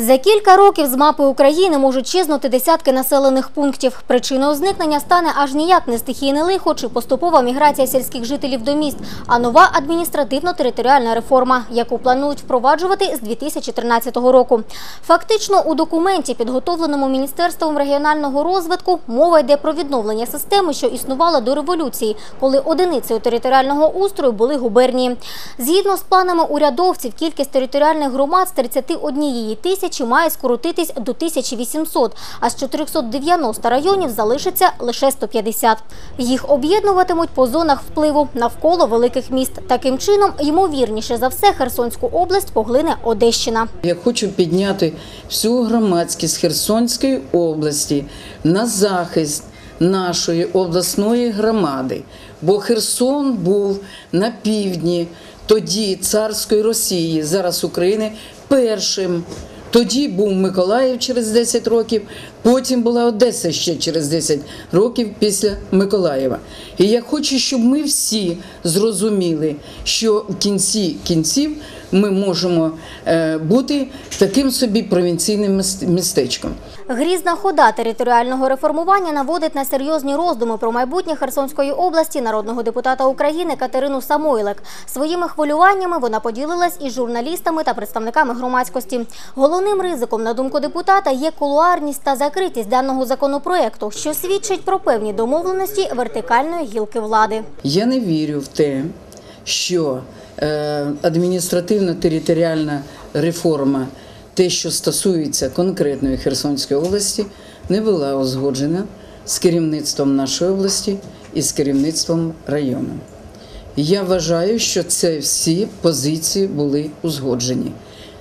За кілька років з мапи України можуть чезнути десятки населених пунктів. Причиною зникнення стане аж ніяк не стихійне лихо чи поступова міграція сільських жителів до міст, а нова адміністративно-територіальна реформа, яку планують впроваджувати з 2013 року. Фактично, у документі, підготовленому Міністерством регіонального розвитку, мова йде про відновлення системи, що існувала до революції, коли одиницею територіального устрою були губернії. Згідно з планами урядовців, кількість територіальних громад з 31 тисячі має скоротитись до 1800, а з 490 районів залишиться лише 150. Їх об'єднуватимуть по зонах впливу навколо великих міст. Таким чином, ймовірніше за все, Херсонську область поглине Одещина. Я хочу підняти всю громадськість Херсонської області на захист нашої обласної громади. Бо Херсон був на півдні тоді царської Росії, зараз України, першим. Тоді був Миколаїв через 10 років, потім була Одеса ще через 10 років після Миколаєва. І я хочу, щоб ми всі зрозуміли, що в кінці кінців ми можемо е, бути таким собі провінційним містечком. Грізна хода територіального реформування наводить на серйозні роздуми про майбутнє Херсонської області народного депутата України Катерину Самойлик. Своїми хвилюваннями вона поділилась із журналістами та представниками громадськості. Головним ризиком, на думку депутата, є кулуарність та закритість даного законопроекту, що свідчить про певні домовленості вертикальної гілки влади. Я не вірю в те, що е, адміністративно-територіальна реформа, те, що стосується конкретної Херсонської області, не була узгоджена з керівництвом нашої області і з керівництвом району. Я вважаю, що це всі позиції були узгоджені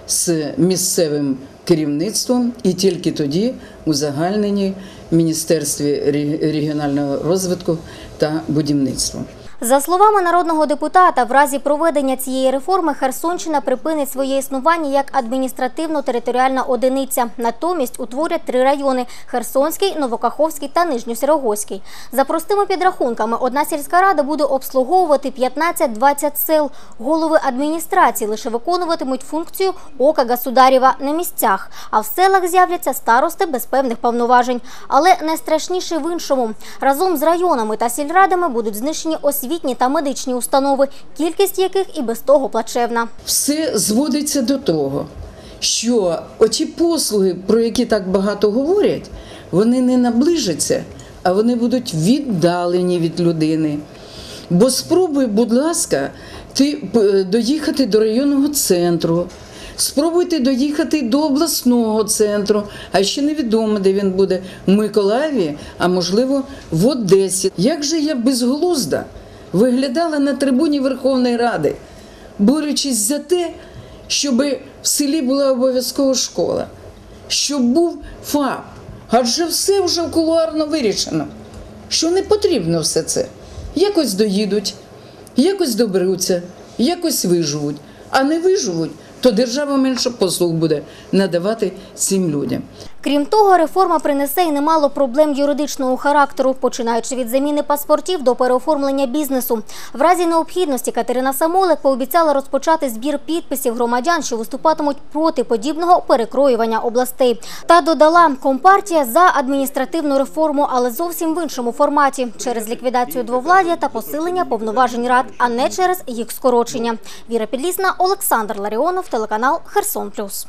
з місцевим керівництвом і тільки тоді узагальнені в Міністерстві регіонального розвитку та будівництва. За словами народного депутата, в разі проведення цієї реформи Херсонщина припинить своє існування як адміністративно-територіальна одиниця. Натомість утворять три райони – Херсонський, Новокаховський та Нижньосерогоський. За простими підрахунками, одна сільська рада буде обслуговувати 15-20 сел. Голови адміністрації лише виконуватимуть функцію ока государєва на місцях, а в селах з'являться старости без певних повноважень. Але найстрашніше в іншому. Разом з районами та сільрадами будуть знищені освітні та медичні установи, кількість яких і без того плачевна. Все зводиться до того, що оті послуги, про які так багато говорять, вони не наближаться, а вони будуть віддалені від людини. Бо спробуй, будь ласка, ти е, доїхати до районного центру. Спробуйте доїхати до обласного центру, а ще невідомо, де він буде в Миколаєві, а можливо в Одесі. Як же я безглузда виглядала на трибуні Верховної Ради, борючись за те, щоб в селі була обов'язкова школа, щоб був ФАП. Адже все вже кулуарно вирішено, що не потрібно все це. Якось доїдуть, якось доберуться, якось виживуть, а не виживуть, то держава менше послуг буде надавати цим людям. Крім того, реформа принесе й немало проблем юридичного характеру, починаючи від заміни паспортів до переоформлення бізнесу. В разі необхідності Катерина Самолик пообіцяла розпочати збір підписів громадян, що виступатимуть проти подібного перекроювання областей. Та додала, компартія за адміністративну реформу, але зовсім в іншому форматі – через ліквідацію двовладдя та посилення повноважень рад, а не через їх скорочення. Віра Підлісна, Олександр Ларіонов, телеканал Херсон Плюс.